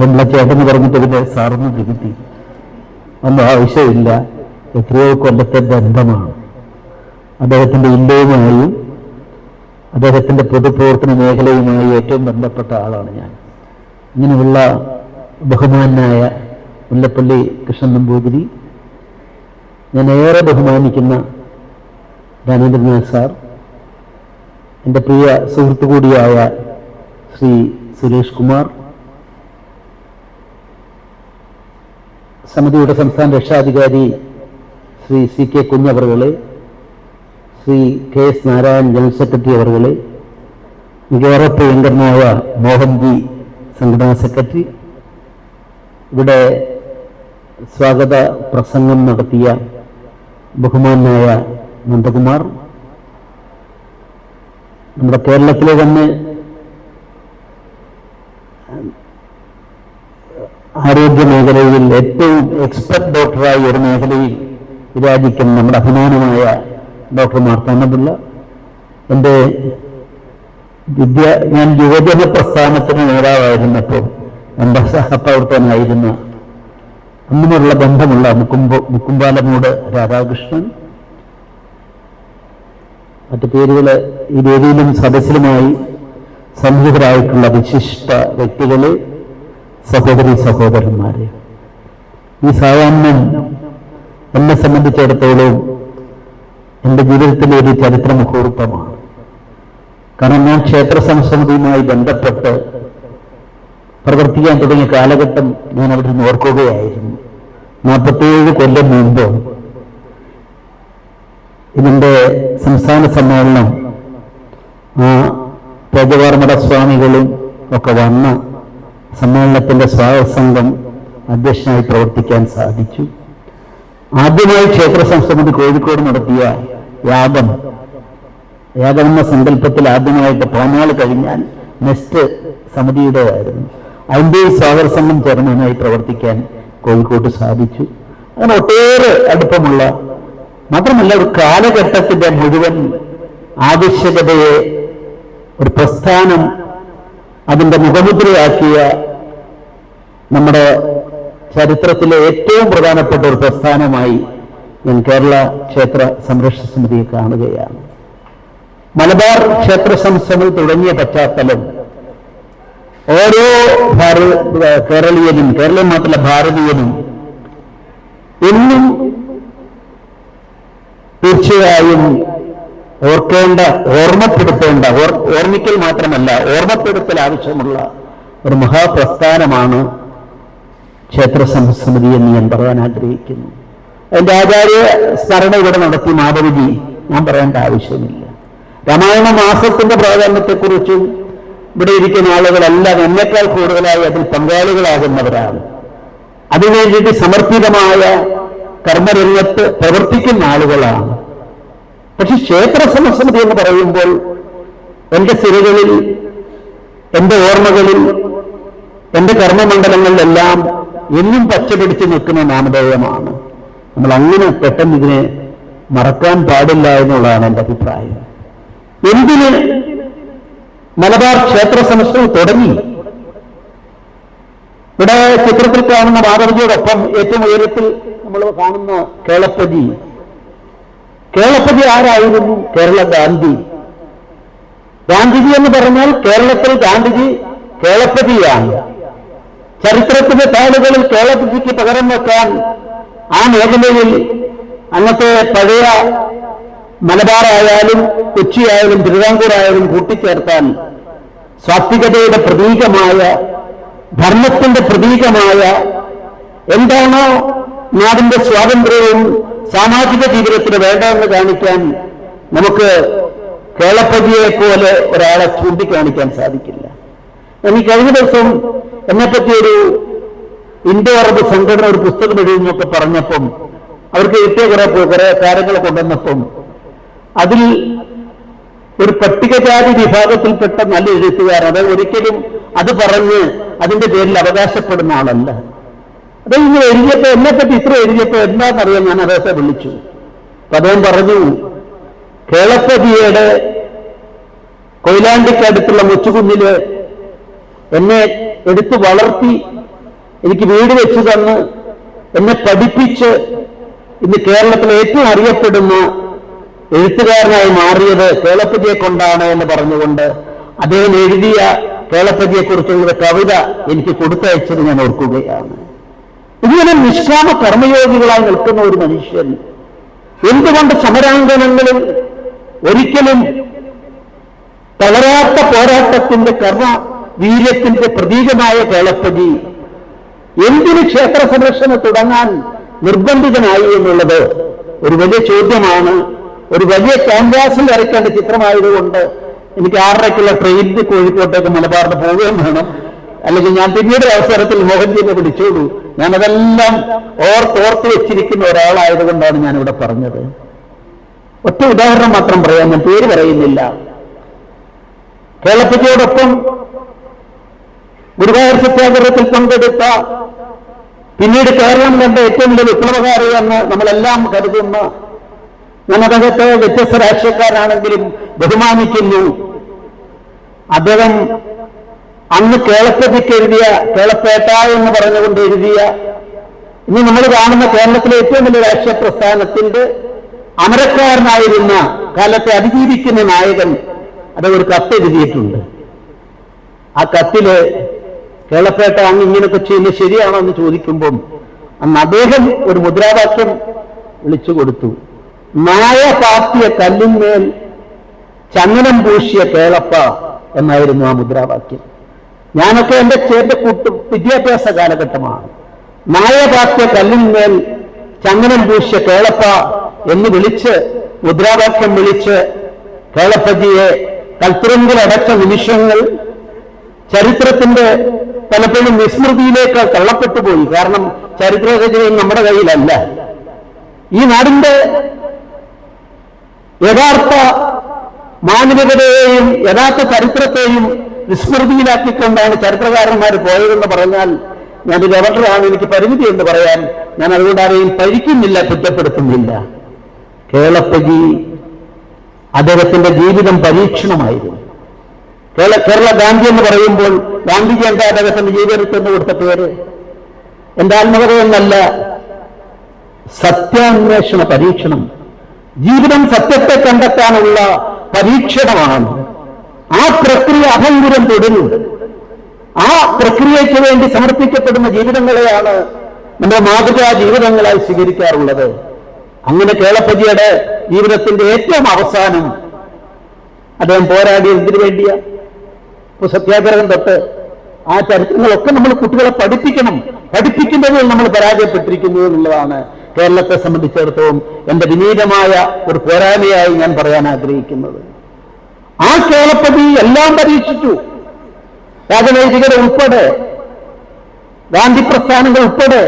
നമ്മളെ ചേട്ടന് പറഞ്ഞിട്ട് പിന്നെ സാറിന് തിരുത്തി. ഒന്നും ആവശ്യമില്ല എത്രയോ കൊല്ലത്തെ ബന്ധമാണ്. അദ്ദേഹത്തിന്റെ ഇല്ലയുമായും അദ്ദേഹത്തിന്റെ പൊതുപ്രവർത്തന മേഖലയുമായി ഏറ്റവും ബന്ധപ്പെട്ട ആളാണ് ഞാൻ. ഇങ്ങനെയുള്ള ബഹുമാനായ മുല്ലപ്പള്ളി കൃഷ്ണൻ നമ്പൂതിരി ഞാൻ ഏറെ ബഹുമാനിക്കുന്ന രാമേന്ദ്രനാഥ് സാർ എന്റെ പ്രിയ സുഹൃത്തു കൂടിയായ ശ്രീ സുരേഷ് കുമാർ സമിതിയുടെ സംസ്ഥാന രക്ഷാധികാരി Shri C K കുഞ്ഞവറുകളെ Shri K S Narayanan general secretary അവറുകളെ മികവേറെ പ്രിയങ്കരനായ മോഹൻജി സംഘടനാ സെക്രട്ടറി ഇവിടെ സ്വാഗത പ്രസംഗം നടത്തിയ ബഹുമാനായ നന്ദകുമാർ. നമ്മുടെ കേരളത്തിലെ തന്നെ ആരോഗ്യ മേഖലയിൽ ഏറ്റവും എക്സ്പെർട്ട് ഡോക്ടറായി ഒരു മേഖലയിൽ വിരാജിക്കുന്ന നമ്മുടെ അഭിമാനമായ ഡോക്ടർ മാർത്താണ്ഡപിള്ള എന്റെ വിദ്യ ഞാൻ യുവജന പ്രസ്ഥാനത്തിന് നേതാവായിരുന്നപ്പോൾ എന്റെ സഹപ്രവർത്തകനായിരുന്ന അങ്ങനെയുള്ള ബന്ധമുള്ള മുക്കുംബ മുക്കുംബാലമൂട് രാധാകൃഷ്ണൻ. മറ്റു പേരുകൾ ഈ വേദിയിലും സദസ്സിലുമായി സംഹിതരായിട്ടുള്ള വിശിഷ്ട വ്യക്തികളെ സഹോദരി സഹോദരന്മാരെ ഈ സായാഹ്നം എന്നെ സംബന്ധിച്ചിടത്തോളം എന്റെ ജീവിതത്തിലെ ഒരു ചരിത്ര മുഹൂർത്തമാണ്. കാരണം ഞാൻ ക്ഷേത്ര സംസ്കൃതിയുമായി ബന്ധപ്പെട്ട് പ്രവർത്തിക്കാൻ തുടങ്ങിയ കാലഘട്ടം ഞാൻ അവിടെ നിന്ന് ഓർക്കുകയായിരുന്നു. നാൽപ്പത്തിയേഴ് കൊല്ലം മുമ്പ് ഇതിന്റെ സംസ്ഥാന സമ്മേളനം ആ രാജവാർമട സ്വാമികളും ഒക്കെ വന്ന് സമ്മേളനത്തിന്റെ സ്വാഗത സംഘം അധ്യക്ഷനായി പ്രവർത്തിക്കാൻ സാധിച്ചു. ആദ്യമായി ക്ഷേത്ര സംസ്ഥാനത്ത് കോഴിക്കോട് നടത്തിയ യാഗം. യാഗം എന്ന സങ്കല്പത്തിൽ ആദ്യമായിട്ട് പതിനാൾ കഴിഞ്ഞാൽ നെസ്റ്റ് സമിതിയുടേതായിരുന്നു. അതിന്റെ സ്വാഗത സംഘം ചെയർമാനായി പ്രവർത്തിക്കാൻ കോഴിക്കോട്ട് സാധിച്ചു. അങ്ങനെ ഒട്ടേറെ അടുപ്പമുള്ള മാത്രമല്ല ഒരു കാലഘട്ടത്തിന്റെ മുഴുവൻ ആവശ്യകതയെ ഒരു പ്രസ്ഥാനം അതിന്റെ മുഖമുദ്രയാക്കിയ നമ്മുടെ ചരിത്രത്തിലെ ഏറ്റവും പ്രധാനപ്പെട്ട ഒരു പ്രസ്ഥാനമായി ഞാൻ കേരള ക്ഷേത്ര സംരക്ഷണ സമിതിയെ കാണുകയാണ്. മലബാർ ക്ഷേത്ര സംസ്ഥാനം തുടങ്ങിയ പശ്ചാത്തലം ഓരോ കേരളീയനും കേരളം മാത്രമല്ല ഭാരതീയനും എന്നും തീർച്ചയായും ഓർക്കേണ്ട ഓർമ്മപ്പെടുത്തേണ്ട ഓർ ഓർമ്മിക്കൽ മാത്രമല്ല ഓർമ്മപ്പെടുത്തൽ ആവശ്യമുള്ള ഒരു മഹാപ്രസ്ഥാനമാണ് ക്ഷേത്ര സമിതി എന്ന് ഞാൻ പറയാൻ ആഗ്രഹിക്കുന്നു. എന്റെ ആചാര്യ സ്മരണ ഇവിടെ നടത്തി മാധവജി ഞാൻ പറയേണ്ട ആവശ്യമില്ല. രാമായണ മാസത്തിന്റെ പ്രാധാന്യത്തെക്കുറിച്ചും ഇവിടെ ഇരിക്കുന്ന ആളുകളെല്ലാം എന്നേക്കാൾ കൂടുതലായി അതിൽ പങ്കാളികളാകുന്നവരാണ്. അതിനുവേണ്ടിയിട്ട് സമർപ്പിതമായ കർമ്മരംഗത്ത് പ്രവർത്തിക്കുന്ന ആളുകളാണ്. പക്ഷെ ക്ഷേത്ര സമസമിതി എന്ന് പറയുമ്പോൾ എന്റെ സിരകളിൽ എന്റെ ഓർമ്മകളിൽ എന്റെ കർമ്മമണ്ഡലങ്ങളിലെല്ലാം എന്നും പച്ചപിടിച്ച് നിൽക്കുന്ന നാമധേയമാണ്. നമ്മൾ അങ്ങനെ പെട്ടെന്ന് ഇതിനെ മറക്കാൻ പാടില്ല എന്നുള്ളതാണ് എന്റെ അഭിപ്രായം. എന്തിന് മലബാർ ക്ഷേത്ര സമസ്തം തുടങ്ങി? ഇവിടെ ചിത്രത്തിൽ കാണുന്ന മാധവജിയോടൊപ്പം ഏറ്റവും ഉയരത്തിൽ നമ്മൾ കാണുന്ന കേളപ്പജി കേരളപ്പതി ആരായിരുന്നു? കേരള ഗാന്ധി ഗാന്ധിജി എന്ന് പറഞ്ഞാൽ കേരളത്തിൽ ഗാന്ധിജി കേളപ്പതിയാണ്. ചരിത്രത്തിന്റെ താളുകളിൽ കേളപ്പതിക്ക് പകരം വെക്കാൻ ആ മേഖലയിൽ അന്നത്തെ പഴയ മലബാറായാലും കൊച്ചിയായാലും തിരുവിതാംകൂറായാലും കൂട്ടിച്ചേർത്താൻ സ്വാത്വികതയുടെ പ്രതീകമായ ധർമ്മത്തിന്റെ പ്രതീകമായ എന്താണോ നാടിന്റെ സ്വാതന്ത്ര്യവും സാമാജിക ജീവിതത്തിന് വേണ്ടതെന്ന് കാണിക്കാൻ നമുക്ക് കേളപ്പതിയെ പോലെ ഒരാളെ ചൂണ്ടിക്കാണിക്കാൻ സാധിക്കില്ല. എനിക്ക് കഴിഞ്ഞ ദിവസം എന്നെപ്പറ്റി ഒരു ഇന്തോ അറബ് സംഘടന ഒരു പുസ്തകം എഴുതുന്നൊക്കെ പറഞ്ഞപ്പം അവർക്ക് കിട്ടിയ കുറെ കുറെ കാര്യങ്ങൾ കൊണ്ടുവന്നപ്പം അതിൽ ഒരു പട്ടികജാതി വിഭാഗത്തിൽപ്പെട്ട നല്ല എഴുത്തുകാരൻ അത് ഒരിക്കലും അത് പറഞ്ഞ് അതിന്റെ പേരിൽ അവകാശപ്പെടുന്ന ആളല്ല. അത് ഇങ്ങനെ എഴുതിയപ്പോ എന്നെ പറ്റി ഇത്ര എഴുതിയപ്പോ എന്താണെന്നറിയാൻ ഞാൻ അദ്ദേഹത്തെ വിളിച്ചു. അപ്പൊ അദ്ദേഹം പറഞ്ഞു കേളപ്പതിയുടെ കൊയിലാണ്ടിക്കടുത്തുള്ള മുച്ചുകുന്നിൽ എന്നെ എടുത്തു വളർത്തി എനിക്ക് വീട് വെച്ചു തന്ന് എന്നെ പഠിപ്പിച്ച് ഇന്ന് കേരളത്തിൽ ഏറ്റവും അറിയപ്പെടുന്ന എഴുത്തുകാരനായി മാറിയത് കേളപ്പതിയെ കൊണ്ടാണ് എന്ന് പറഞ്ഞുകൊണ്ട് അദ്ദേഹം എഴുതിയ കേളപ്പതിയെക്കുറിച്ചുള്ള കവിത എനിക്ക് കൊടുത്തയച്ചത് ഞാൻ ഓർക്കുകയാണ്. ഇങ്ങനെ നിഷ്കാമ കർമ്മയോഗികളായി നിൽക്കുന്ന ഒരു മനുഷ്യൻ എന്തുകൊണ്ട് സമരാങ്കണങ്ങളിൽ ഒരിക്കലും തളരാത്ത പോരാട്ടത്തിന്റെ കർമ്മ വീര്യത്തിന്റെ പ്രതീകമായ കേളപ്പതി എന്തിന് ക്ഷേത്ര സംരക്ഷണം തുടങ്ങാൻ നിർബന്ധിതനായി എന്നുള്ളത് ഒരു വലിയ ചോദ്യമാണ്. ഒരു വലിയ ക്യാൻവാസിൽ വരയ്ക്കേണ്ട ചിത്രമായതുകൊണ്ട് എനിക്ക് ആറരയ്ക്കുള്ള ട്രെയിനിൽ കോഴിക്കോട്ടേക്ക് മലബാറിന് പോവുകയും വേണം. അല്ലെങ്കിൽ ഞാൻ പിന്നീട് അവസരത്തിൽ മോഹൻജിനെ വിളിച്ചോളൂ. ഞാനതെല്ലാം ഓർത്തോർത്ത് വെച്ചിരിക്കുന്ന ഒരാളായതുകൊണ്ടാണ് ഞാനിവിടെ പറഞ്ഞത്. ഒറ്റ ഉദാഹരണം മാത്രം പറയാം ഞാൻ പേര് പറയുന്നില്ല. കേരളപ്പറ്റിയോടൊപ്പം ഗുരുവായൂർ സത്യാഗ്രഹത്തിൽ പങ്കെടുത്ത പിന്നീട് കേരളം കണ്ട ഏറ്റവും വലിയ വിപ്ലവകാരി എന്ന് നമ്മളെല്ലാം കരുതുന്ന ഞാൻ അദ്ദേഹത്തെ വ്യത്യസ്ത രാഷ്ട്രീയക്കാരാണെങ്കിലും ബഹുമാനിക്കുന്നു. അദ്ദേഹം അന്ന് കേളപ്പതിക്ക് എഴുതിയ കേളപ്പേട്ട എന്ന് പറഞ്ഞുകൊണ്ട് എഴുതിയ ഇനി നമ്മൾ കാണുന്ന കേരളത്തിലെ ഏറ്റവും വലിയ രാഷ്ട്രീയ പ്രസ്ഥാനത്തിന്റെ അമരക്കാരനായിരുന്ന കാലത്തെ അതിജീവിക്കുന്ന നായകൻ അത് ഒരു കത്ത് എഴുതിയിട്ടുണ്ട്. ആ കത്തിൽ കേളപ്പേട്ട അങ്ങ് ഇങ്ങനെയൊക്കെ ചെയ്യുന്നത് ശരിയാണോ എന്ന് ചോദിക്കുമ്പം അന്ന് അദ്ദേഹം ഒരു മുദ്രാവാക്യം വിളിച്ചു കൊടുത്തു. നായ പാർട്ടിയ കല്ലിന്മേൽ ചന്ദനം പൂശിയ കേളപ്പ എന്നായിരുന്നു ആ മുദ്രാവാക്യം. ഞാനൊക്കെ എന്റെ ചേട്ട കൂട്ട് വിദ്യാഭ്യാസ കാലഘട്ടമാണ്. മായപാത്യ കല്ലിന്മേൽ ചങ്ങനം പൂശിയ കേളപ്പ എന്ന് വിളിച്ച് മുദ്രാവാക്യം വിളിച്ച് കേളപ്പജിയെ കൽത്തുറങ്കിലടച്ച നിമിഷങ്ങൾ ചരിത്രത്തിന്റെ പലപ്പോഴും വിസ്മൃതിയിലേക്ക് തള്ളപ്പെട്ടു പോയി. കാരണം ചരിത്ര ചരിത്രരചനയും നമ്മുടെ കയ്യിലല്ല. ഈ നാടിന്റെ യഥാർത്ഥ മാനവികതയെയും യഥാർത്ഥ ചരിത്രത്തെയും വിസ്മൃതിയിലാക്കിക്കൊണ്ടാണ് ചരിത്രകാരന്മാർ പോയതെന്ന് പറഞ്ഞാൽ ഞാൻ ഗവർണറാണ് എനിക്ക് പരിമിതി എന്ന് പറയാൻ ഞാൻ അതുകൊണ്ട് ആരെയും പരിക്കുന്നില്ല കുറ്റപ്പെടുത്തുന്നില്ല. കേളപ്പജി അദ്ദേഹത്തിന്റെ ജീവിതം പരീക്ഷണമായിരുന്നു. കേരള കേരള ഗാന്ധി എന്ന് പറയുമ്പോൾ ഗാന്ധിജി എന്താ അദ്ദേഹത്തിന്റെ ജീവിതത്തിന് കൊടുത്ത പേര്? എന്റെ ആത്മകഥ എന്നല്ല സത്യാന്വേഷണ പരീക്ഷണം. ജീവിതം സത്യത്തെ കണ്ടെത്താനുള്ള പരീക്ഷണമാണ്. ആ പ്രക്രിയ അഭംഗുരം തുടരും. ആ പ്രക്രിയയ്ക്ക് വേണ്ടി സമർപ്പിക്കപ്പെടുന്ന ജീവിതങ്ങളെയാണ് നമ്മുടെ മാതൃകാ ജീവിതങ്ങളായി സ്വീകരിക്കാറുള്ളത്. അങ്ങനെ കേളപ്പജിയുടെ ജീവിതത്തിന്റെ ഏറ്റവും അവസാനം അദ്ദേഹം പോരാടി എന്തിനു വേണ്ടിയാ? ഇപ്പൊ സത്യാഗ്രഹം തൊട്ട് ആ ചരിത്രങ്ങളൊക്കെ നമ്മൾ കുട്ടികളെ പഠിപ്പിക്കണം. പഠിപ്പിക്കുന്നതിൽ നമ്മൾ പരാജയപ്പെട്ടിരിക്കുന്നു എന്നുള്ളതാണ് കേരളത്തെ സംബന്ധിച്ചിടത്തോളം എന്റെ വിനീതമായ ഒരു പോരായ്മയായി ഞാൻ പറയാൻ ആഗ്രഹിക്കുന്നത്. ആ കേളപ്പതി എല്ലാം പരീക്ഷിച്ചു. രാജനൈതികത ഉൾപ്പെടെ ഗാന്ധി പ്രസ്ഥാനങ്ങൾ ഉൾപ്പെടെ.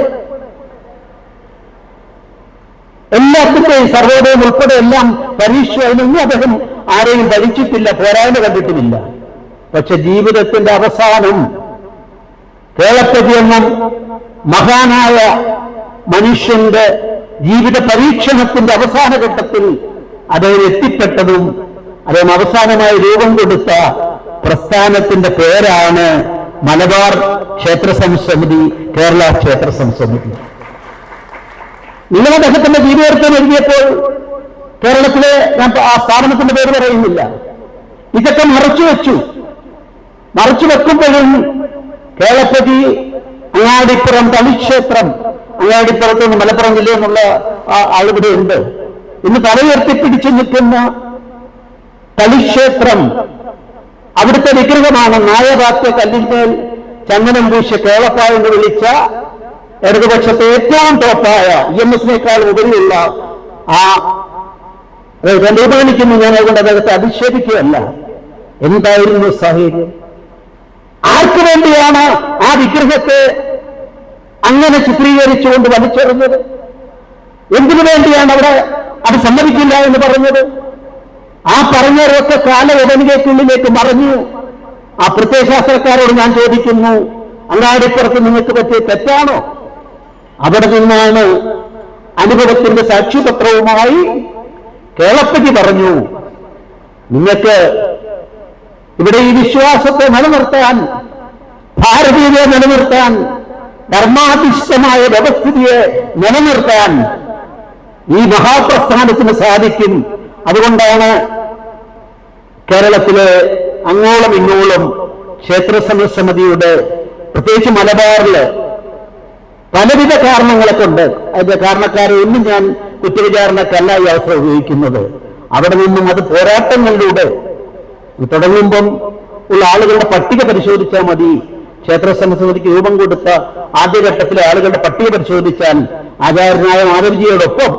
എല്ലാത്തിന്റെയും സർവോദയം ഉൾപ്പെടെ എല്ലാം പരീക്ഷ അതിനൊന്നും അദ്ദേഹം ആരെയും ഭരിച്ചിട്ടില്ല പോരായ്മ കണ്ടിട്ടുമില്ല. പക്ഷെ ജീവിതത്തിന്റെ അവസാനം കേളപ്പതി എന്നും മഹാനായ മനുഷ്യന്റെ ജീവിത പരീക്ഷണത്തിന്റെ അവസാന ഘട്ടത്തിൽ അദ്ദേഹം എത്തിപ്പെട്ടതും അദ്ദേഹം അവസാനമായി രൂപം കൊടുത്ത പ്രസ്ഥാനത്തിന്റെ പേരാണ് മലബാർ ക്ഷേത്ര സംസമിതി കേരള ക്ഷേത്ര സംസമിതി. നിങ്ങൾ അദ്ദേഹത്തിന്റെ ജീവിതത്തിൽ എഴുതിയപ്പോൾ കേരളത്തിലെ ഞാൻ ആ സ്ഥാപനത്തിന്റെ പേര് പറയുന്നില്ല. ഇതൊക്കെ മറച്ചു വെച്ചു. മറച്ചു വെക്കുമ്പോഴും കേളപ്പതി അങ്ങാടിപ്പുറം തളിക്ഷേത്രം അങ്ങാടിപ്പുറത്ത് നിന്ന് മലപ്പുറം ജില്ലയിൽ നിന്നുള്ള ആളിവിടെ ഉണ്ട്. ഇന്ന് തലയുയർത്തിപ്പിടിച്ചു നിൽക്കുന്ന തളിക്ഷേത്രം അവിടുത്തെ വിഗ്രഹമാണ്. നായകാത്യ കല്ലിന്മേൽ ചന്ദനം പൂശ കേളപ്പായ എന്ന് വിളിച്ച ഇടതുപക്ഷത്തെ ഏറ്റവും ടോപ്പായ ഇ എം എസിനേക്കാൾ ഉപരിയുള്ള ആ രൂപീകരിക്കുന്നു ഞാൻ അതുകൊണ്ട് അദ്ദേഹത്തെ അധിക്ഷേപിക്കുകയല്ല. എന്തായിരുന്നു സാഹചര്യം ആർക്കു വേണ്ടിയാണ് ആ വിഗ്രഹത്തെ അങ്ങനെ ചിത്രീകരിച്ചുകൊണ്ട് വലിച്ചെറിഞ്ഞത്? എന്തിനു വേണ്ടിയാണ് അവിടെ അത് സമ്മതിക്കില്ല എന്ന് പറഞ്ഞത്? ആ പറഞ്ഞവരൊക്കെ കാലയവനിലേക്കുള്ളിലേക്ക് മറഞ്ഞു. ആ പ്രത്യയശാസ്ത്രക്കാരോട് ഞാൻ ചോദിക്കുന്നു അങ്ങാടിപ്പുറത്ത് നിങ്ങൾക്ക് പറ്റിയ തെറ്റാണോ? അവിടെ നിന്നാണ് അനുഭവത്തിന്റെ സാക്ഷിപത്രവുമായി കേളപ്പതി പറഞ്ഞു നിങ്ങൾക്ക് ഇവിടെ ഈ വിശ്വാസത്തെ നിലനിർത്താൻ ഭാരതീയതയെ നിലനിർത്താൻ ധർമാധിഷ്ഠമായ വ്യവസ്ഥിതിയെ നിലനിർത്താൻ ഈ മഹാപ്രസ്ഥാനത്തിന് സാധിക്കും. അതുകൊണ്ടാണ് കേരളത്തിലെ അങ്ങോളം ഇങ്ങോളം ക്ഷേത്ര സമിതിയുടെ പ്രത്യേകിച്ച് മലബാറിൽ പലവിധ കാരണങ്ങളെ കൊണ്ട് അതിന്റെ കാരണക്കാരെ ഒന്നും ഞാൻ കുറ്റവിചാരണക്കല്ല ഈ അവസരം ഉപയോഗിക്കുന്നത്. അവിടെ നിന്നും അത് പോരാട്ടങ്ങളിലൂടെ തുടങ്ങുമ്പം ഉള്ള ആളുകളുടെ പട്ടിക പരിശോധിച്ചാൽ മതി. ക്ഷേത്ര സമിതിക്ക് രൂപം കൊടുത്ത ആദ്യഘട്ടത്തിലെ ആളുകളുടെ പട്ടിക പരിശോധിച്ചാൽ ആചാര്യനായ മാധവജിയോടൊപ്പം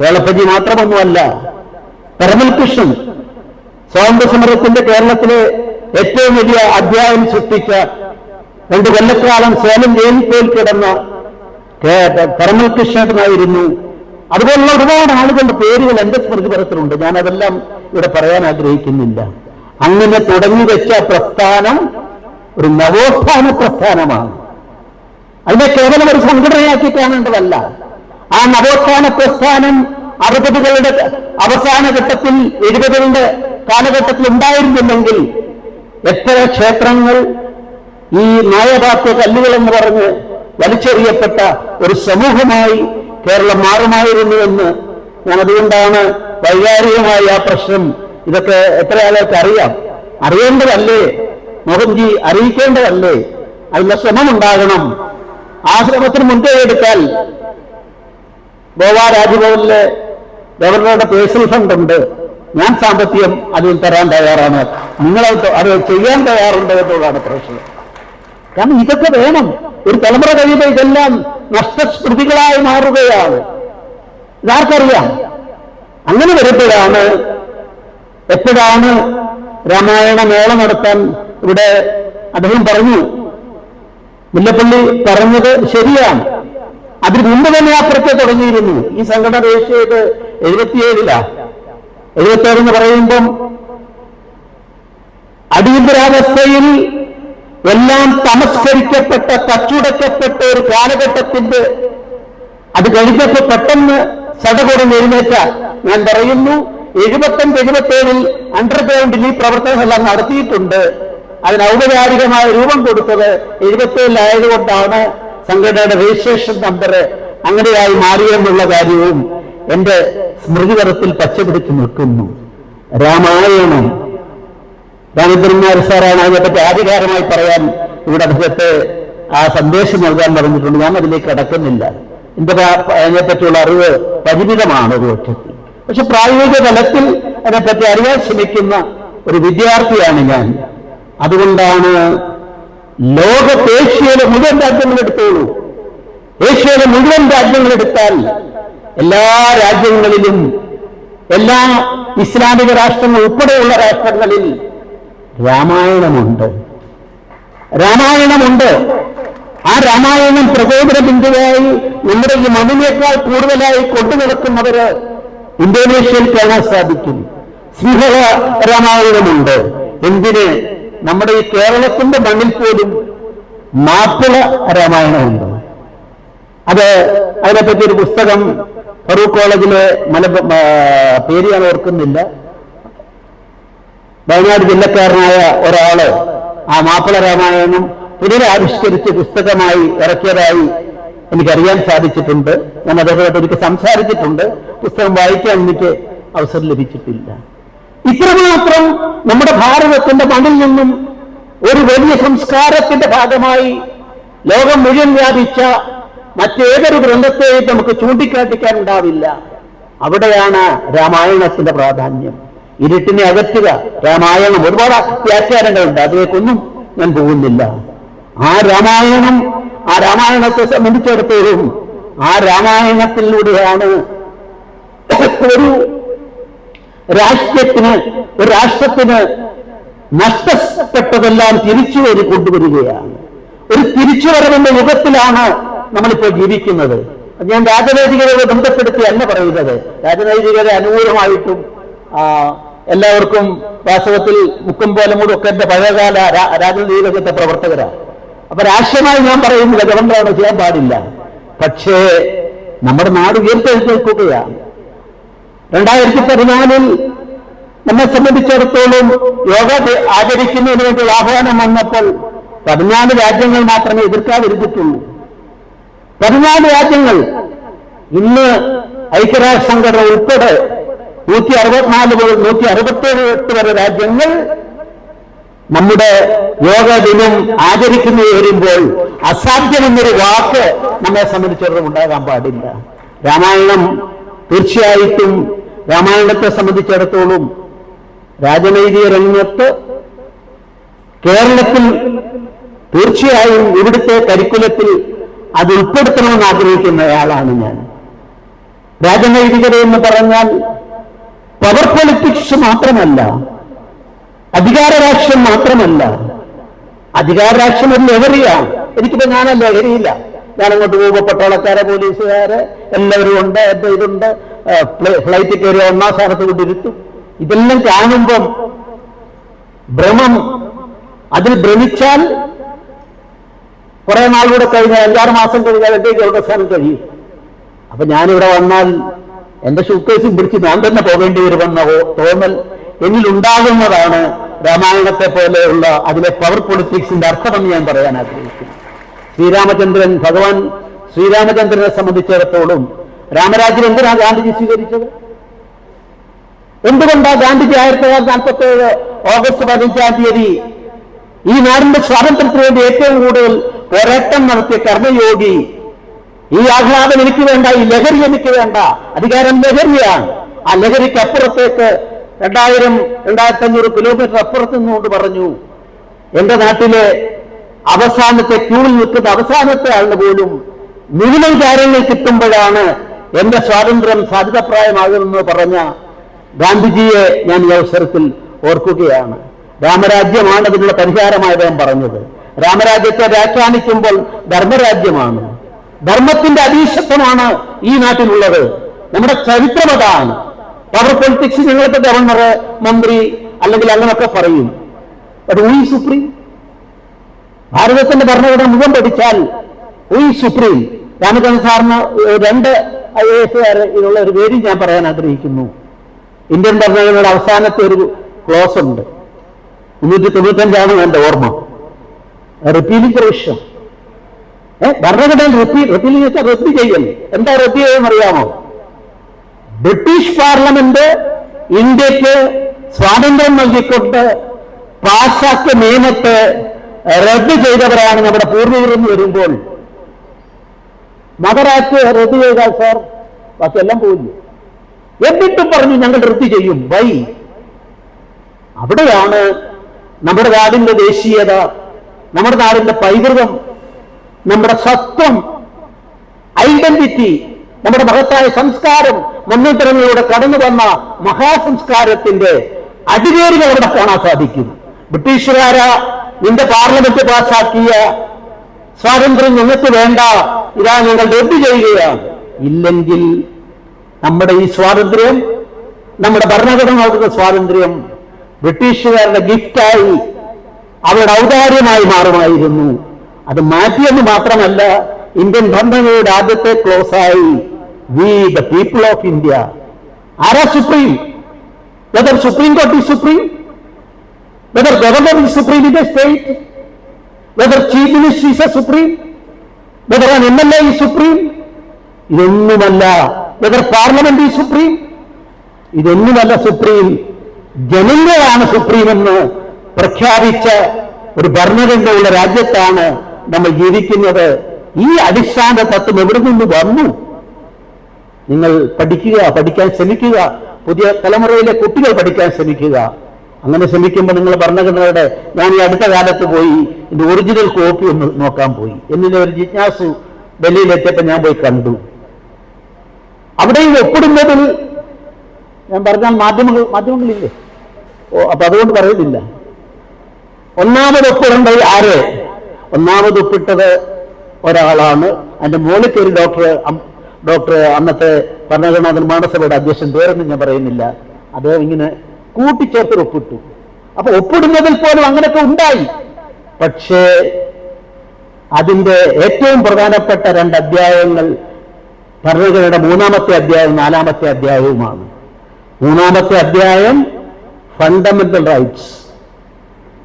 കേളപ്പജി മാത്രമൊന്നുമല്ല പരമൽ കൃഷ്ണൻ സ്വാതന്ത്ര്യ സമരത്തിന്റെ കേരളത്തിലെ ഏറ്റവും വലിയ അധ്യായം സൃഷ്ടിച്ച രണ്ട് കൊല്ലക്കാലം സേലം ജയിലിൽ കിടന്ന പരമൽ കൃഷ്ണനായിരുന്നു അതുപോലുള്ള ഒരുപാട് ആളുകളുടെ പേരുകൾ എന്റെ സ്മൃതിപരത്തിലുണ്ട് ഞാൻ അതെല്ലാം ഇവിടെ പറയാൻ ആഗ്രഹിക്കുന്നില്ല. അങ്ങനെ തുടങ്ങി വെച്ച പ്രസ്ഥാനം ഒരു നവോത്ഥാന പ്രസ്ഥാനമാണ്. അതിനെ കേവലം ഒരു സംഘടനയാക്കി കാണേണ്ടതല്ല. ആ നവോത്ഥാന പ്രസ്ഥാനം അറുപതുകളുടെ അവസാന ഘട്ടത്തിൽ എഴുപതുകളുടെ കാലഘട്ടത്തിൽ ഉണ്ടായിരുന്നില്ലെങ്കിൽ എത്ര ക്ഷേത്രങ്ങൾ ഈ നായപാത്യ കല്ലുകൾ എന്ന് പറഞ്ഞ് വലിച്ചെറിയപ്പെട്ട ഒരു സമൂഹമായി കേരളം മാറുമായിരുന്നുവെന്ന് ഞാൻ അതുകൊണ്ടാണ് വൈകാരികമായ ആ പ്രശ്നം. ഇതൊക്കെ എത്ര ആളുകൾക്ക് അറിയാം. അറിയേണ്ടതല്ലേ? മോഹൻജി അറിയിക്കേണ്ടതല്ലേ? അതിനുള്ള ശ്രമമുണ്ടാകണം. ആ ശ്രമത്തിന് മുൻകൈ എടുത്താൽ ഗോവ രാജ്ഭവനിലെ ഗവർണറുടെ പേഴ്സണൽ ഫണ്ട് ഉണ്ട് ഞാൻ സാമ്പത്തികം അതിൽ തരാൻ തയ്യാറാണ്. നിങ്ങൾ അത് ചെയ്യാൻ തയ്യാറുണ്ട് എന്നുള്ളതാണ് പ്രശ്നം. കാരണം ഇതൊക്കെ വേണം. ഒരു തലമുറ കഴിയുമ്പോൾ ഇതെല്ലാം നഷ്ടസ്മൃതികളായി മാറുകയാണ്. ഇതാർക്കറിയാം? അങ്ങനെ വരുമ്പോഴാണ് എപ്പോഴാണ് രാമായണ മേള നടത്താൻ ഇവിടെ അദ്ദേഹം പറഞ്ഞു. മുല്ലപ്പള്ളി പറഞ്ഞത് ശരിയാണ്. അതിന് മുമ്പ് തന്നെ അപ്പുറത്തെ തുടങ്ങിയിരുന്നു. ഈ സംഘടന രജിസ്റ്റർ ചെയ്ത് എഴുപത്തിയേഴിലാ. എഴുപത്തിയേഴ് എന്ന് പറയുമ്പം അടിയന്തരാവസ്ഥയിൽ എല്ലാം തമസ്കരിക്കപ്പെട്ട കച്ചുടക്കപ്പെട്ട ഒരു കാലഘട്ടത്തിന്റെ അത് കഴിഞ്ഞപ്പോ പെട്ടെന്ന് സടകോടം എഴുന്നേറ്റ ഞാൻ പറയുന്നു എഴുപത്തഞ്ച് എഴുപത്തേഴിൽ അണ്ടർഗ്രൗണ്ടിൽ ഈ പ്രവർത്തനങ്ങളെല്ലാം നടത്തിയിട്ടുണ്ട്. അതിന് ഔപചാരികമായ രൂപം കൊടുത്തത് എഴുപത്തേഴിലായതുകൊണ്ടാണ് സംഘടനയുടെ രജിസ്ട്രേഷൻ നമ്പർ അങ്ങനെയായി മാറിയെന്നുള്ള കാര്യവും എന്റെ സ്മൃതിപരത്തിൽ പച്ചപിടിച്ച് നിൽക്കുന്നു. രാമായണം. രാമചന്ദ്രന്മാർ സാറാണ് അതിനെപ്പറ്റി ആധികാരമായി പറയാൻ ഇവിടെ അദ്ദേഹത്തെ ആ സന്ദേശം നൽകാൻ പറഞ്ഞിട്ടുണ്ട്. ഞാൻ അതിലേക്ക് അടക്കുന്നില്ല എന്റെ അതിനെപ്പറ്റിയുള്ള അറിവ് പരിമിതമാണ് ഒരു പക്ഷത്തിൽ പക്ഷെ പ്രായോഗിക തലത്തിൽ അതിനെപ്പറ്റി അറിയാൻ ശ്രമിക്കുന്ന ഒരു വിദ്യാർത്ഥിയാണ് ഞാൻ. അതുകൊണ്ടാണ് ലോകത്ത് ഏഷ്യയിലെ മുഴുവൻ രാജ്യങ്ങൾ എടുത്തോളൂ. ഏഷ്യയിലെ മുഴുവൻ രാജ്യങ്ങൾ എടുത്താൽ എല്ലാ രാജ്യങ്ങളിലും എല്ലാ ഇസ്ലാമിക രാഷ്ട്രങ്ങൾ ഉൾപ്പെടെയുള്ള രാഷ്ട്രങ്ങളിൽ രാമായണമുണ്ട്. രാമായണമുണ്ട്. ആ രാമായണം പ്രകോപന ബിന്ദുവായി നമ്മുടെ ഈ മണ്ണിനേക്കാൾ കൂടുതലായി കൊണ്ടു നടക്കുന്നവര് ഇന്തോനേഷ്യയിൽ കാണാൻ സാധിക്കും. സിംഹ രാമായണമുണ്ട്. എന്തിന്? നമ്മുടെ ഈ കേരളത്തിന്റെ മണ്ണിൽ പോലും മാപ്പിള രാമായണമുണ്ട്. അത് അതിനെപ്പറ്റി ഒരു പുസ്തകം ഫറൂഖ് കോളേജിലെ മല പേര് ഞാൻ ഓർക്കുന്നില്ല. വയനാട് ജില്ലക്കാരനായ ഒരാൾ ആ മാപ്പിള രാമായണം പുനരാവിഷ്കരിച്ച് പുസ്തകമായി ഇറക്കിയതായി എനിക്കറിയാൻ സാധിച്ചിട്ടുണ്ട്. ഞാൻ അദ്ദേഹത്തോട് എനിക്ക് സംസാരിച്ചിട്ടുണ്ട്. പുസ്തകം വായിക്കാൻ എനിക്ക് അവസരം ലഭിച്ചിട്ടില്ല. ഇത്രമാത്രം നമ്മുടെ ഭാരതത്തിന്റെ മണ്ണിൽ നിന്നും ഒരു വലിയ സംസ്കാരത്തിന്റെ ഭാഗമായി ലോകം മുഴുവൻ വ്യാപിച്ച മറ്റേതൊരു ഗ്രന്ഥത്തെയും നമുക്ക് ചൂണ്ടിക്കാട്ടിക്കാൻ ഉണ്ടാവില്ല. അവിടെയാണ് രാമായണത്തിന്റെ പ്രാധാന്യം. ഇരുട്ടിനെ അകറ്റുക. രാമായണം ഒരുപാട് വ്യാഖ്യാനങ്ങളുണ്ട് അതിലേക്കൊന്നും ഞാൻ പോകുന്നില്ല. ആ രാമായണം ആ രാമായണത്തെ സംബന്ധിച്ചിടത്തോളം ആ രാമായണത്തിലൂടെയാണ് ഒരു രാഷ്ട്രത്തിന് ഒരു രാഷ്ട്രത്തിന് നഷ്ടപ്പെട്ടതെല്ലാം തിരിച്ചു വരി കൊണ്ടുവരികയാണ്. ഒരു തിരിച്ചുവരവിന്റെ യുഗത്തിലാണ് നമ്മളിപ്പോൾ ജീവിക്കുന്നത്. ഞാൻ രാജനൈതികതയെ ബന്ധപ്പെടുത്തി അല്ല പറയുന്നത്. രാജനൈതികത അനുകൂലമായിട്ടും എല്ലാവർക്കും വാസ്തവത്തിൽ മുക്കും പോലെ മൂടും ഒക്കെ എന്റെ പഴയകാല രാജനൈതികത്തെ പ്രവർത്തകരാണ്. അപ്പൊ രാഷ്ട്രീയമായി ഞാൻ പറയുന്നില്ല ഗവൺമെന്റ് ചെയ്യാൻ പാടില്ല. പക്ഷേ നമ്മുടെ നാട് ഉയർത്തെഴുന്നേൽക്കുകയാണ്. രണ്ടായിരത്തി പതിനാലിൽ നമ്മെ സംബന്ധിച്ചിടത്തോളം യോഗ ആചരിക്കുന്നതിന് വേണ്ടിയുള്ള ആഹ്വാനം വന്നപ്പോൾ പതിനാല് രാജ്യങ്ങൾ മാത്രമേ എതിർക്കാതിരുന്നിട്ടുള്ളൂ. പതിനാല് രാജ്യങ്ങൾ ഇന്ന് ഐക്യരാഷ്ട്ര സംഘടന ഉൾപ്പെടെ നൂറ്റി അറുപത്തിനാല് മുതൽ നൂറ്റി അറുപത്തേഴ് എട്ട് വരെ രാജ്യങ്ങൾ നമ്മുടെ യോഗ ദിനം ആചരിക്കുന്നു വരുമ്പോൾ അസാധ്യമെന്നൊരു വാക്ക് നമ്മെ സംബന്ധിച്ചിടത്തോളം ഉണ്ടാകാൻ പാടില്ല. രാമായണം തീർച്ചയായിട്ടും രാമായണത്തെ സംബന്ധിച്ചിടത്തോളം രാജനൈതിക രംഗത്ത് കേരളത്തിൽ തീർച്ചയായും ഇവിടുത്തെ കരിക്കുലത്തിൽ അത് ഉൾപ്പെടുത്തണമെന്ന് ആഗ്രഹിക്കുന്നയാളാണ് ഞാൻ. രാജനൈതികത എന്ന് പറഞ്ഞാൽ പവർ പൊളിറ്റിക്സ് മാത്രമല്ല അധികാര രാഷ്ട്രം മാത്രമല്ല. അധികാര രാഷ്ട്രം ഒരു ലഹരിയാണ് എനിക്കിപ്പോ ഞാനല്ല ലഹരിയില്ല. ഞാൻ അങ്ങോട്ട് പോകുമ്പോൾ പട്ടാളക്കാരെ പോലീസുകാരെ എല്ലാവരും ഉണ്ട് എന്റെ ഇതുണ്ട്. ആ, ഫ്ലൈ- ഫ്ലൈറ്റിൽ കയറി ഒന്നാം സ്ഥാനത്ത് കൊണ്ടിരുത്തും ഇതെല്ലാം കാണുമ്പം ഭ്രമം. അതിൽ ഭ്രമിച്ചാൽ കുറെ നാളുകൂടെ കഴിഞ്ഞാൽ അഞ്ചാറ് മാസം കഴിഞ്ഞാൽ എന്റെ ഗൗരവസ്ഥാനം കഴിയും. അപ്പൊ ഞാനിവിടെ വന്നാൽ എന്റെ ഷൂക്കേസും പിടിച്ച് ഞാൻ തന്നെ പോകേണ്ടി വരുമെന്ന തോന്നൽ എന്നിലുണ്ടാകുന്നതാണ് രാമായണത്തെ പോലെയുള്ള അതിലെ പവർ പൊളിറ്റിക്സിന്റെ അർത്ഥമെന്ന് ഞാൻ പറയാൻ ആഗ്രഹിക്കുന്നു. ശ്രീരാമചന്ദ്രൻ ഭഗവാൻ ശ്രീരാമചന്ദ്രനെ സംബന്ധിച്ചിടത്തോളം രാമരാജ്യം എന്തിനാണ് ഗാന്ധിജി സ്വീകരിച്ചത്? എന്തുകൊണ്ടാണ് ഗാന്ധിജി ആയിരത്തി തൊള്ളായിരത്തി നാൽപ്പത്തി ഏഴ് ഓഗസ്റ്റ് പതിനഞ്ചാം തീയതി ഈ നാടിന്റെ സ്വാതന്ത്ര്യത്തിന് വേണ്ടി ഏറ്റവും കൂടുതൽ പോരാട്ടം നടത്തിയ കർമ്മയോഗി ഈ ആഹ്ലാദം എനിക്ക് വേണ്ട ഈ ലഹരി എനിക്ക് വേണ്ട. അധികാരം ലഹരിയാണ്. ആ ലഹരിക്ക് അപ്പുറത്തേക്ക് രണ്ടായിരം രണ്ടായിരത്തി അഞ്ഞൂറ് കിലോമീറ്റർ അപ്പുറത്ത് നിന്നുകൊണ്ട് പറഞ്ഞു എന്റെ നാട്ടിലെ അവസാനത്തെ ക്യൂവിൽ നിൽക്കുന്ന അവസാനത്തെ ആളിന് പോലും മിനിമം കാര്യങ്ങൾ കിട്ടുമ്പോഴാണ് എന്റെ സ്വാതന്ത്ര്യം സാധ്യതപ്രായമാകുമെന്ന് പറഞ്ഞ ഗാന്ധിജിയെ ഞാൻ ഈ അവസരത്തിൽ ഓർക്കുകയാണ്. രാമരാജ്യമാണ് അതിനുള്ള പരിഹാരമായി അദ്ദേഹം പറഞ്ഞത്. രാമരാജ്യത്തെ വ്യാഖ്യാനിക്കുമ്പോൾ ധർമ്മരാജ്യമാണ്. ധർമ്മത്തിന്റെ അധീശത്വമാണ് ഈ നാട്ടിലുള്ളത്. നമ്മുടെ ചരിത്രം അതാണ്. പവർ പൊളിറ്റിക്സ് ഞങ്ങൾക്ക് ഗവർണർ മന്ത്രി അല്ലെങ്കിൽ അങ്ങനൊക്കെ പറയും. സുപ്രീം. ഭാരതത്തിന്റെ ഭരണഘടന മുഖം പഠിച്ചാൽ വി സുപ്രീം. രാമചന്ദ്ര സാറിന് രണ്ട് ഐ എ എസ് ഇതിനുള്ള ഒരു പേര് ഞാൻ പറയാൻ ആഗ്രഹിക്കുന്നു. ഇന്ത്യൻ ഭരണഘടനയുടെ അവസാനത്തെ ഒരു ക്ലോസ് ഉണ്ട്. മുന്നൂറ്റി തൊണ്ണൂറ്റഞ്ചാണ് എന്റെ ഓർമ്മ റിപ്പീലിംഗ് പ്രവിശ്യം ഏഹ് ഭരണഘടന റിപ്പീലിംഗ് വെച്ചാൽ റദ്ദ് ചെയ്യൽ. എന്താ റദ്ദ് ചെയ്യുമെന്ന് അറിയാമോ? ബ്രിട്ടീഷ് പാർലമെന്റ് ഇന്ത്യയ്ക്ക് സ്വാതന്ത്ര്യം നൽകിക്കൊണ്ട് പാസാക്കിയ നിയമത്തെ റദ്ദ് ചെയ്തവരാണ് നമ്മുടെ പൂർവികർ എന്ന് വരുമ്പോൾ മദറാക്ട് റദ്ദ് ചെയ്താൽ സാർ ബാക്കിയെല്ലാം പോയില്ല എന്നിട്ടും പറഞ്ഞു ഞങ്ങൾ റദ്ദ് ചെയ്യും. വൈ അവിടെയാണ് നമ്മുടെ നാടിന്റെ ദേശീയത നമ്മുടെ നാടിന്റെ പൈതൃകം നമ്മുടെ സത്വം ഐഡന്റിറ്റി നമ്മുടെ മഹത്തായ സംസ്കാരം മുന്നേറ്റങ്ങളിലൂടെ കടന്നു വന്ന മഹാസംസ്കാരത്തിന്റെ അടിവേരുകൾ അവിടെ കാണാൻ സാധിക്കും. ബ്രിട്ടീഷുകാര നിന്റെ പാർലമെന്റ് പാസാക്കിയ സ്വാതന്ത്ര്യം നിങ്ങൾക്ക് വേണ്ട. ഇതാ നിങ്ങൾ റദ്ദ് ചെയ്യുകയാണ്. ഇല്ലെങ്കിൽ നമ്മുടെ ഈ സ്വാതന്ത്ര്യം നമ്മുടെ ഭരണഘടന നൽകുന്ന സ്വാതന്ത്ര്യം ബ്രിട്ടീഷുകാരുടെ ഗിഫ്റ്റായി അവരുടെ ഔദാര്യമായി മാറുമായിരുന്നു. അത് മാറ്റിയെന്ന് മാത്രമല്ല ഇന്ത്യൻ ഭരണഘടനയുടെ ആദ്യത്തെ ക്ലോസായി we the people of India. ആരാ supreme? Whether supreme court is supreme? Whether governor is supreme in the state whether chief minister is a supreme whether an M L A is supreme ഇതൊന്നുമല്ല. Whether parliament is supreme ഇതൊന്നുമല്ല supreme ജനങ്ങളാണ് supreme എന്ന് പ്രഖ്യാപിച്ച ഒരു ഭരണഘടനയുള്ള രാജ്യത്താണ് നമ്മൾ ജീവിക്കുന്നത്. ഈ അടിസ്ഥാന തത്വം എവിടെ നിന്ന് വന്നു? നിങ്ങൾ പഠിക്കുക പഠിക്കാൻ ശ്രമിക്കുക. പുതിയ തലമുറയിലെ കുട്ടികൾ പഠിക്കാൻ ശ്രമിക്കുക. അങ്ങനെ ശ്രമിക്കുമ്പോൾ നിങ്ങൾ ഭരണഘടനയുടെ ഞാൻ ഈ അടുത്ത കാലത്ത് പോയി എന്റെ ഒറിജിനൽ കോപ്പി ഒന്ന് നോക്കാൻ പോയി. എന്നിലെ ഒരു ജിജ്ഞാസു ഡൽഹിയിലെത്തിയപ്പോൾ ഞാൻ പോയി കണ്ടു. അവിടെയും ഒപ്പിടുന്നതിൽ ഞാൻ പറഞ്ഞാൽ മാധ്യമങ്ങൾ മാധ്യമങ്ങളില്ലേ? ഓ അപ്പൊ അതുകൊണ്ട് പറയുന്നില്ല. ഒന്നാമത് ഒപ്പിടേണ്ടത് ആര്? ഒന്നാമത് ഒപ്പിട്ടത് ഒരാളാണ്. അതിന്റെ മുകളിൽ ഒരു ഡോക്ടർ ഡോക്ടർ അന്നത്തെ ഭരണഘടനാ നിർമ്മാണ സഭയുടെ അധ്യക്ഷൻ പേരൊന്നും ഞാൻ പറയുന്നില്ല. അദ്ദേഹം ഇങ്ങനെ കൂട്ടിച്ചേർത്ത് ഒപ്പിട്ടു. അപ്പൊ ഒപ്പിടുന്നതിൽ പോലും അങ്ങനെയൊക്കെ ഉണ്ടായി. പക്ഷേ അതിന്റെ ഏറ്റവും പ്രധാനപ്പെട്ട രണ്ട് അധ്യായങ്ങൾ ഭരണഘടനയുടെ മൂന്നാമത്തെ അധ്യായവും നാലാമത്തെ അധ്യായവുമാണ്. മൂന്നാമത്തെ അധ്യായം ഫണ്ടമെന്റൽ റൈറ്റ്സ്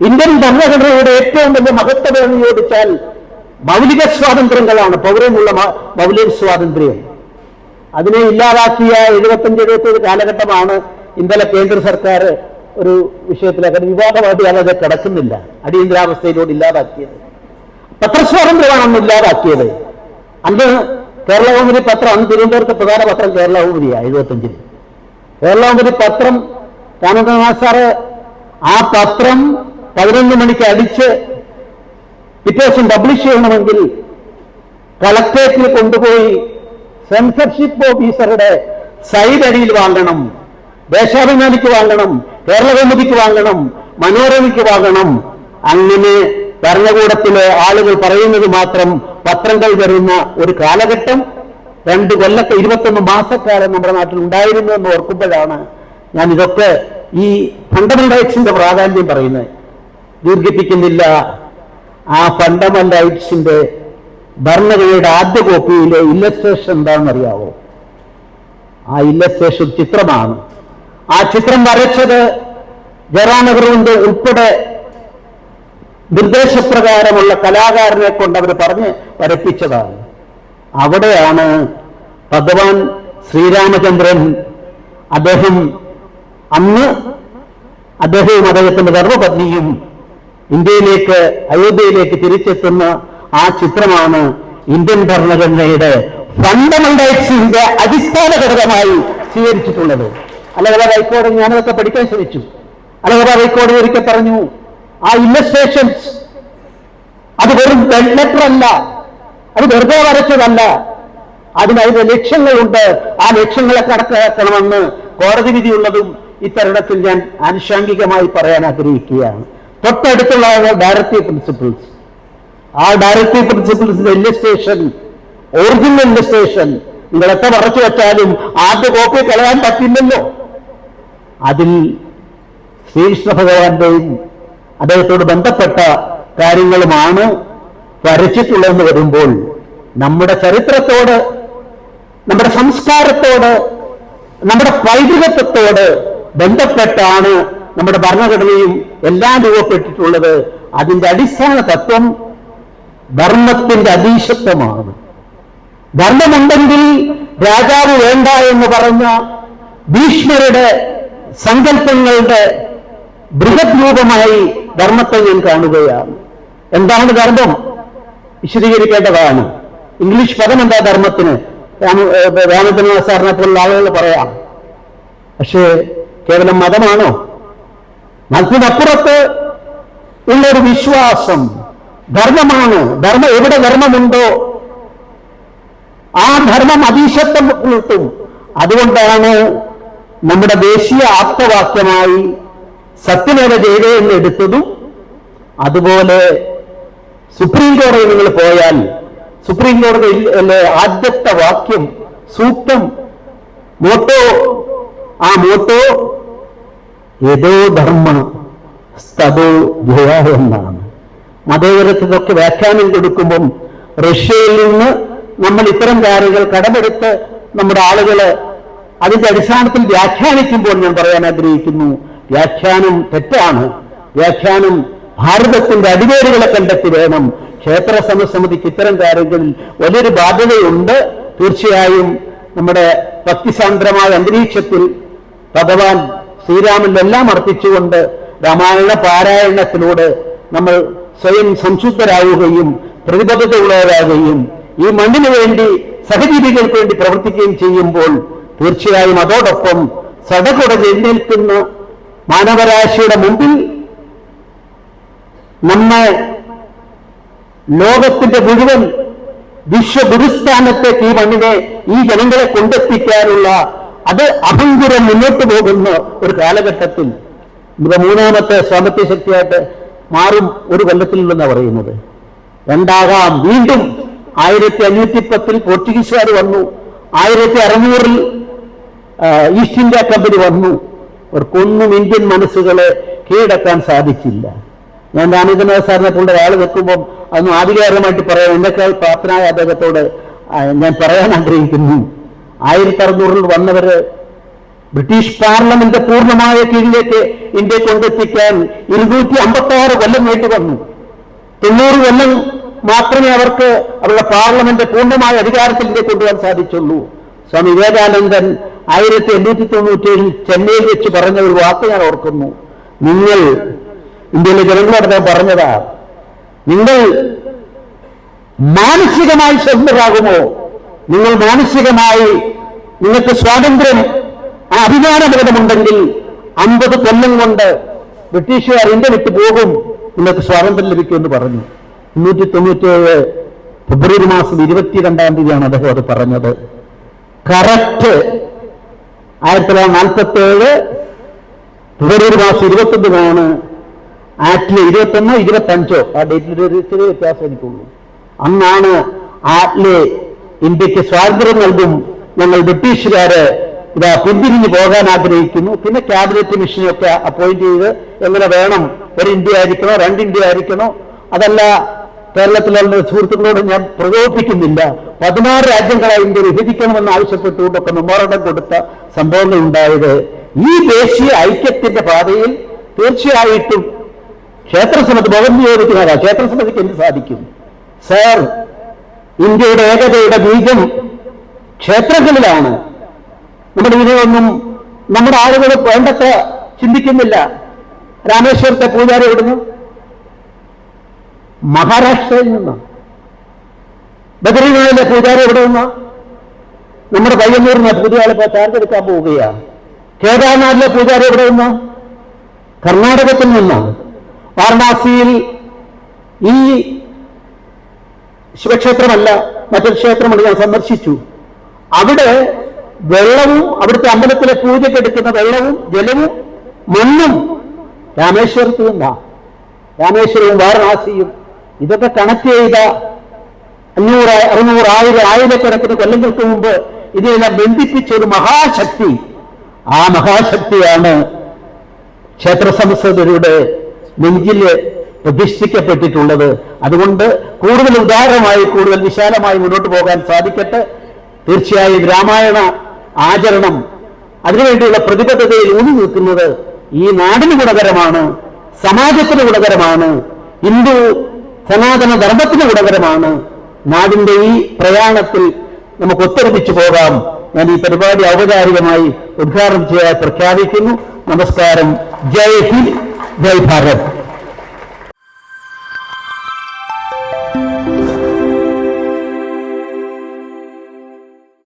ഇന്ത്യൻ ഭരണഘടനയുടെ ഏറ്റവും വലിയ മഹത്വം എന്ന് ചോദിച്ചാൽ മൗലിക സ്വാതന്ത്ര്യങ്ങളാണ് പൗരനുള്ള മ- മൗലിക സ്വാതന്ത്ര്യം. അതിനെ ഇല്ലാതാക്കിയ എഴുപത്തഞ്ച് എഴുപത്തി കാലഘട്ടമാണ് ഇന്നലെ കേന്ദ്ര സർക്കാർ ഒരു വിഷയത്തിലേക്ക് അത് വിവാദമായിട്ട് അത് കിടക്കുന്നില്ല. അടിയന്തരാവസ്ഥയിലൂടെ ഇല്ലാതാക്കിയത്. പത്രസ്വാതന്ത്ര്യമാണ് അന്ന് ഇല്ലാതാക്കിയത്. അന്ന് കേരളകൗമുദി പത്രം അന്ന് തിരുവനന്തപുരത്തെ പ്രധാന പത്രം കേരളകൗമുദിയാണ് എഴുപത്തഞ്ചിന് കേരളകൗമുദി പത്രം കാനന്ദനാഥ് സാറ് ആ പത്രം പതിനൊന്ന് മണിക്ക് അടിച്ച് പിറ്റേ ദിവസം പബ്ലിഷ് ചെയ്യണമെങ്കിൽ കളക്ടറേറ്റിൽ കൊണ്ടുപോയി സെൻസർഷിപ്പ് ഓഫീസറുടെ സൈഡ് അടിയിൽ വാങ്ങണം. ദേശാഭിമാനിക്ക് വാങ്ങണം കേരളകൗമുദിക്ക് വാങ്ങണം മനോരമയ്ക്ക് വാങ്ങണം. അങ്ങനെ ഭരണകൂടത്തിലെ ആളുകൾ പറയുന്നത് മാത്രം പത്രങ്ങൾ വരുന്ന ഒരു കാലഘട്ടം രണ്ട് കൊല്ലത്തെ ഇരുപത്തൊന്ന് മാസക്കാലം നമ്മുടെ നാട്ടിൽ ഉണ്ടായിരുന്നു എന്ന് ഓർക്കുമ്പോഴാണ് ഞാൻ ഇതൊക്കെ ഈ ഫണ്ടമെന്റൽ റൈറ്റ്സിന്റെ പ്രാധാന്യം പറയുന്നത്. ദീർഘിപ്പിക്കുന്നില്ല. ആ ഫണ്ടമെന്റൽ റൈറ്റ്സിന്റെ ഭരണഘടനയുടെ ആദ്യ കോപ്പിയിലെ ഇല്ലസ്ട്രേഷൻ എന്താണെന്ന് അറിയാവോ ആ ഇല്ലസ്ട്രേഷൻ ചിത്രമാണ്. ആ ചിത്രം വരച്ചത് ജയറാം നെഹ്റുവിന്റെ ഉൾപ്പെടെ നിർദ്ദേശപ്രകാരമുള്ള കലാകാരനെ കൊണ്ട് അവർ പറഞ്ഞ് വരപ്പിച്ചതാണ്. അവിടെയാണ് ഭഗവാൻ ശ്രീരാമചന്ദ്രൻ അദ്ദേഹം അന്ന് അദ്ദേഹവും അദ്ദേഹത്തിന്റെ ധർമ്മപത്നിയും ഇന്ത്യയിലേക്ക് അയോധ്യയിലേക്ക് തിരിച്ചെത്തുന്ന ആ ചിത്രമാണ് ഇന്ത്യൻ ഭരണഘടനയുടെ ഫണ്ടമെന്റൽ റൈറ്റ്സിന്റെ അടിസ്ഥാന ഘടകമായി സ്വീകരിച്ചിട്ടുള്ളത്. അലഹബാദ് ഹൈക്കോടതി ഞാനതൊക്കെ പഠിക്കാൻ ശ്രമിച്ചു. അലഹബ ഹൈക്കോടതി ഒരിക്കൽ പറഞ്ഞു ആ ഇല്ലസ്ട്രേഷൻസ് അത് വെറും ലെറ്റർ അല്ല. അത് വെറുതെ വരച്ചതല്ല. അതിന് ലക്ഷ്യങ്ങളുണ്ട്. ആ ലക്ഷ്യങ്ങളെ കടക്കാക്കണമെന്ന് കോടതി വിധിയുള്ളതും ഇത്തരത്തിൽ ഞാൻ ആനുഷാംഗികമായി പറയാൻ ആഗ്രഹിക്കുകയാണ്. തൊട്ടടുത്തുള്ള ഡയറക്റ്റീവ് പ്രിൻസിപ്പിൾസ് ആ ഡയറക്റ്റീവ് പ്രിൻസിപ്പിൾസിന്റെ ഇല്ലസ്ട്രേഷൻ ഒറിജിനൽ ഇല്ലസ്ട്രേഷൻ നിങ്ങൾ എത്ര മറച്ചു വെച്ചാലും ആദ്യ കോപ്പി കളയാൻ പറ്റില്ലല്ലോ. അതിൽ ശ്രീകൃഷ്ണ ഭഗവാന്റെയും അദ്ദേഹത്തോട് ബന്ധപ്പെട്ട കാര്യങ്ങളുമാണ് വരച്ചിട്ടുള്ളതെന്ന് വരുമ്പോൾ നമ്മുടെ ചരിത്രത്തോട് നമ്മുടെ സംസ്കാരത്തോട് നമ്മുടെ പൈതൃകത്വത്തോട് ബന്ധപ്പെട്ടാണ് നമ്മുടെ ഭരണഘടനയും എല്ലാം രൂപപ്പെട്ടിട്ടുള്ളത്. അതിന്റെ അടിസ്ഥാന തത്വം ധർമ്മത്തിന്റെ അതീശത്വമാണ് ധർമ്മമുണ്ടെങ്കിൽ രാജാവ് വേണ്ട എന്ന് പറഞ്ഞ ഭീഷ്മരുടെ സങ്കല്പങ്ങളുടെ ബൃഹത് രൂപമായി ധർമ്മത്തെ ഞാൻ കാണുകയാണ്. എന്താണ് ധർമ്മം? വിശദീകരിക്കേണ്ടതാണ്. ഇംഗ്ലീഷ് പദം എന്താ ധർമ്മത്തിന് രാമചന്ദ്രനാഥ് സാറിനെ പോലുള്ള ആളുകൾ പറയാം. പക്ഷേ കേവലം മതമാണോ? മതത്തിനപ്പുറത്ത് ഉള്ളൊരു വിശ്വാസം ധർമ്മമാണ്. ധർമ്മ എവിടെ ധർമ്മമുണ്ടോ ആ ധർമ്മം അതീശത്വം ഉൾട്ടും അതുകൊണ്ടാണ് നമ്മുടെ ദേശീയ ആപ്തവാക്യമായി സത്യമേവ ജയതേ എന്ന് എടുത്തതും അതുപോലെ സുപ്രീം കോടതി നിങ്ങൾ പോയാൽ സുപ്രീം കോടതി ആദ്യത്തെ വാക്യം സൂക്തം മോട്ടോ ആ മോട്ടോ ഏതോ ധർമ്മ സ്തോ ജയ എന്നാണ്. മതേതരത്തിനൊക്കെ വ്യാഖ്യാനം കൊടുക്കുമ്പം റഷ്യയിൽ നിന്ന് നമ്മൾ ഇത്തരം കാര്യങ്ങൾ കടമെടുത്ത് നമ്മുടെ ആളുകൾ അതിന്റെ അടിസ്ഥാനത്തിൽ വ്യാഖ്യാനിക്കുമ്പോൾ ഞാൻ പറയാൻ ആഗ്രഹിക്കുന്നു വ്യാഖ്യാനം തെറ്റാണ്. വ്യാഖ്യാനം ഭാരതത്തിന്റെ അടിവേരുകളെ കണ്ടെത്തി വേണം. ക്ഷേത്ര സമസമിതിക്ക് ഇത്തരം കാര്യങ്ങളിൽ വലിയൊരു ബാധ്യതയുണ്ട്. തീർച്ചയായും നമ്മുടെ ഭക്തിസാന്ദ്രമായ അന്തരീക്ഷത്തിൽ ഭഗവാൻ ശ്രീരാമനിലെല്ലാം അർപ്പിച്ചുകൊണ്ട് രാമായണ പാരായണത്തിലൂടെ നമ്മൾ സ്വയം സംശുദ്ധരാവുകയും പ്രതിബദ്ധതയുള്ളവരാകുകയും ഈ മണ്ണിന് വേണ്ടി സഹജീവികൾക്ക് വേണ്ടി പ്രവർത്തിക്കുകയും ചെയ്യുമ്പോൾ തീർച്ചയായും അതോടൊപ്പം സടകുട ചെന്നേൽക്കുന്ന മാനവരാശിയുടെ മുമ്പിൽ നമ്മെ ലോകത്തിന്റെ മുഴുവൻ വിശ്വഗുരുസ്ഥാനത്തേക്ക് ഈ മണ്ണിനെ ഈ ജനങ്ങളെ കൊണ്ടെത്തിക്കാനുള്ള അത് അഭംഗുരം മുന്നോട്ട് പോകുന്ന ഒരു കാലഘട്ടത്തിൽ ഇപ്പൊ മൂന്നാമത്തെ സാമ്പത്തിക ശക്തിയായിട്ട് മാറും ഒരു കൊല്ലത്തിലുണ്ടെന്നാണ് പറയുന്നത്. രണ്ടാകാം വീണ്ടും ആയിരത്തി അഞ്ഞൂറ്റി പത്തിൽ പോർച്ചുഗീസുകാർ വന്നു. ആയിരത്തി അറുന്നൂറിൽ ഈസ്റ്റ് ഇന്ത്യ കമ്പനി വന്നു. അവർക്കൊന്നും ഇന്ത്യൻ മനസ്സുകളെ കീഴടക്കാൻ സാധിച്ചില്ല. ഞാൻ രാമചന്ദ്രനാഥ് സാറിനെ കൊണ്ട് ഒരാൾ വെക്കുമ്പോൾ അതൊന്നും ആധികാരികമായിട്ട് പറയാൻ എന്നെക്കാൾ പ്രാപ്തനായ അദ്ദേഹത്തോട് ഞാൻ പറയാൻ ആഗ്രഹിക്കുന്നു. ആയിരത്തി അറുന്നൂറിൽ വന്നവര് ബ്രിട്ടീഷ് പാർലമെന്റ് പൂർണമായ കീഴിലേക്ക് ഇന്ത്യ കൊണ്ടെത്തിക്കാൻ ഇരുന്നൂറ്റി അമ്പത്തി ആറ് കൊല്ലം നീട്ടി വന്നു. തൊണ്ണൂറ് കൊല്ലം മാത്രമേ അവർക്ക് അവരുടെ പാർലമെന്റ് പൂർണമായ അധികാരത്തിൽ ഇന്ത്യ കൊണ്ടുവരാൻ സാധിച്ചുള്ളൂ. സ്വാമി വിവേകാനന്ദൻ ആയിരത്തി എണ്ണൂറ്റി തൊണ്ണൂറ്റേഴിൽ ചെന്നൈയിൽ വെച്ച് പറഞ്ഞ ഒരു വാക്ക് ഞാൻ ഓർക്കുന്നു. നിങ്ങൾ ഇന്ത്യയിലെ ജനങ്ങളോട് അദ്ദേഹം പറഞ്ഞതാ നിങ്ങൾ മാനസികമായി സ്വതന്ത്രരാകുമോ നിങ്ങൾ മാനസികമായി നിങ്ങൾക്ക് സ്വാതന്ത്ര്യം ആ അഭിമാനബോധമുണ്ടെങ്കിൽ അമ്പത് കൊല്ലം കൊണ്ട് ബ്രിട്ടീഷുകാർ ഇന്ത്യ വിട്ടു പോകും. നിങ്ങൾക്ക് സ്വാതന്ത്ര്യം ലഭിക്കുമെന്ന് പറഞ്ഞു. മുന്നൂറ്റി തൊണ്ണൂറ്റിയേഴ് ഫെബ്രുവരി മാസം ഇരുപത്തി രണ്ടാം തീയതിയാണ് അദ്ദേഹം അത് പറഞ്ഞത്. കറക്റ്റ് ആയിരത്തി തൊള്ളായിരത്തി നാൽപ്പത്തി ഏഴ് ഫെബ്രുവരി മാസം ഇരുപത്തൊന്നിനാണ് ആറ്റിലെ ഇരുപത്തൊന്നോ ഇരുപത്തഞ്ചോ ആ ഡേറ്റിൽ ഒരു ചെറിയ വ്യത്യാസം എനിക്കുള്ളൂ. അന്നാണ് ആറ്റിലെ ഇന്ത്യയ്ക്ക് സ്വാതന്ത്ര്യം നൽകും ഞങ്ങൾ ബ്രിട്ടീഷുകാര് ഇതാ പിന്തിരിഞ്ഞു പോകാൻ ആഗ്രഹിക്കുന്നു. പിന്നെ ക്യാബിനറ്റ് മിഷനൊക്കെ അപ്പോയിന്റ് ചെയ്ത് എങ്ങനെ വേണം ഒരു ഇന്ത്യ ആയിരിക്കണോ രണ്ട് ഇന്ത്യ ആയിരിക്കണോ അതല്ല കേരളത്തിലുള്ള സുഹൃത്തുക്കളോട് ഞാൻ പ്രകോപിപ്പിക്കുന്നില്ല. പതിനാറ് രാജ്യങ്ങളെ ഇന്ത്യ വിഭജിക്കണമെന്ന് ആവശ്യപ്പെട്ടുകൊണ്ടൊക്കെ മെമ്മോറണ്ടം കൊടുത്ത സംഭവങ്ങൾ ഉണ്ടായത് ഈ ദേശീയ ഐക്യത്തിന്റെ പാതയിൽ തീർച്ചയായിട്ടും ക്ഷേത്രസമിതി ഭവൻ നിയോഗിക്കുന്നതാ ക്ഷേത്രസമിതിക്ക് എന്ത് സാധിക്കും? സർ ഇന്ത്യയുടെ ഏകതയുടെ ബീജം ക്ഷേത്രങ്ങളിലാണ്. നമ്മുടെ ഇതിനൊന്നും നമ്മുടെ ആളുകൾ വേണ്ടത്ര ചിന്തിക്കുന്നില്ല. രാമേശ്വരത്തെ പൂജാരി എവിടുന്നു മഹാരാഷ്ട്രയിൽ നിന്നാണ് ബദരീനാഥിലെ പൂജാരി എവിടെ നിന്നാ? നമ്മുടെ പയ്യന്നൂരിനെ പുതിയ ആളിപ്പോ തെരഞ്ഞെടുക്കാൻ പോവുകയാണ് കേദാർനാഥിലെ പൂജാരി എവിടെ നിന്നാ? കർണാടകത്തിൽ നിന്നാണ് വാരണാസിയിൽ ഈ ശിവക്ഷേത്രമല്ല മറ്റൊരു ക്ഷേത്രമുണ്ട് ഞാൻ സന്ദർശിച്ചു. അവിടെ വെള്ളവും അവിടുത്തെ അമ്പലത്തിലെ പൂജയ്ക്ക് എടുക്കുന്ന വെള്ളവും ജലവും മണ്ണും രാമേശ്വരത്തു നിന്നാണ് രാമേശ്വരവും വാരണാസിയും ഇതൊക്കെ കണക്ട് ചെയ്ത അഞ്ഞൂറ് അറുന്നൂറ് ആയിരം ആയിരക്കണക്കിന് കൊല്ലങ്ങൾക്ക് മുമ്പ് ഇതിനെ ബന്ധിപ്പിച്ച ഒരു മഹാശക്തി. ആ മഹാശക്തിയാണ് ക്ഷേത്ര സംസദരുടെ നെഞ്ചിൽ പ്രതിഷ്ഠിക്കപ്പെട്ടിട്ടുള്ളത്. അതുകൊണ്ട് കൂടുതൽ ഉദാരമായി കൂടുതൽ വിശാലമായി മുന്നോട്ട് പോകാൻ സാധിക്കട്ടെ. തീർച്ചയായും രാമായണ ആചരണം അതിനുവേണ്ടിയുള്ള പ്രതിബദ്ധതയിൽ ഊന്നി നിൽക്കുന്നത് ഈ നാടിന് ഗുണകരമാണ് സമാജത്തിന് ഗുണകരമാണ് ഹിന്ദു സനാതന ധർമ്മത്തിന് ഗുണകരമാണ് നാടിന്റെ ഈ പ്രയാണത്തിൽ നമുക്ക് ഒത്തൊരുമിച്ച് പോകാം. ഞാൻ ഈ പരിപാടി ഔപചാരികമായി ഉദ്ഘാടനം ചെയ്യാൻ പ്രഖ്യാപിക്കുന്നു. നമസ്കാരം. ജയ് ഹിന്ദ്. ജയ് ഭാരത്.